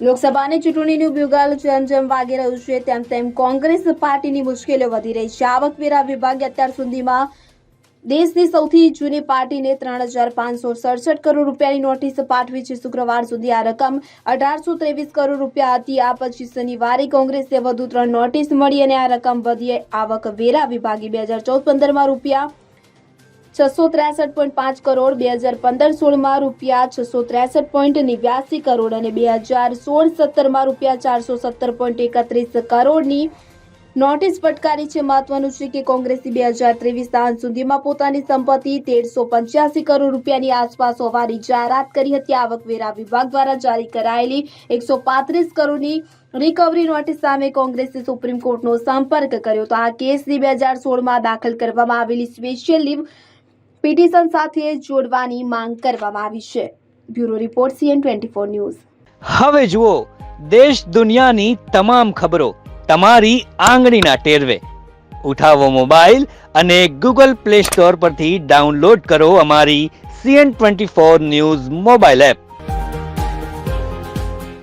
લોકસભાની ચૂંટણીનું બ્યુગલ જેમ જેમ વાગી રહ્યું છે, તેમ તેમ કોંગ્રેસ પાર્ટીની મુશ્કેલીઓ વધી રહી છે. આવકવેરા વિભાગે અત્યાર સુધીમાં દેશની સૌથી જૂની પાર્ટીને ત્રણ હજાર પાંચસો સડસઠ કરોડ રૂપિયાની નોટિસ પાઠવી છે. શુક્રવાર સુધી આ રકમ અઢારસો ત્રેવીસ કરોડ રૂપિયા હતી. આ પછી શનિવારે કોંગ્રેસને વધુ ત્રણ નોટિસ મળી અને આ રકમ વધી આવક વેરા વિભાગે બે હજાર ચૌદ પંદરમાં રૂપિયા છસો ત્રેસઠ પોઈન્ટ પાંચ કરોડ બે હજાર પંદર સોળમાં રૂપિયા છસો ત્રેસઠ પોઈન્ટ નેવ્યાસી કરોડ અને બે હજાર સોળ સત્તરમાં રૂપિયા ચારસો સત્તર પોઈન્ટ એકત્રીસ કરોડની નોટિસ ફટકારી છે. મહત્વનું છે કે કોંગ્રેસી બે હજાર ત્રેવીસ સાંજ સુધીમાં પોતાની સંપત્તિ તેરસો પંચ્યાસી કરોડ રૂપિયાની આસપાસ હોવાની જાહેરાત કરી હતી. આવકવેરા વિભાગ દ્વારા જારી કરાયેલી એકસો પાંત્રીસ કરોડની રિકવરી નોટિસ સામે કોંગ્રેસે સુપ્રીમ કોર્ટનો સંપર્ક કર્યો તો આ કેસની બે હજાર સોળમાં દાખલ કરવામાં આવેલી સ્પેશિયલ લીવ પિટિશન સાથે જોડવાની માંગ કરવામાં આવી છે. Bureau report CN twenty four news. હવે જુઓ, દેશ દુનિયાની તમામ ખબરો તમારી આંગળીના ટેરવે. ઉઠાવો મોબાઈલ અને ગૂગલ પ્લે સ્ટોર પરથી ડાઉનલોડ કરો અમારી CN twenty four news mobile app.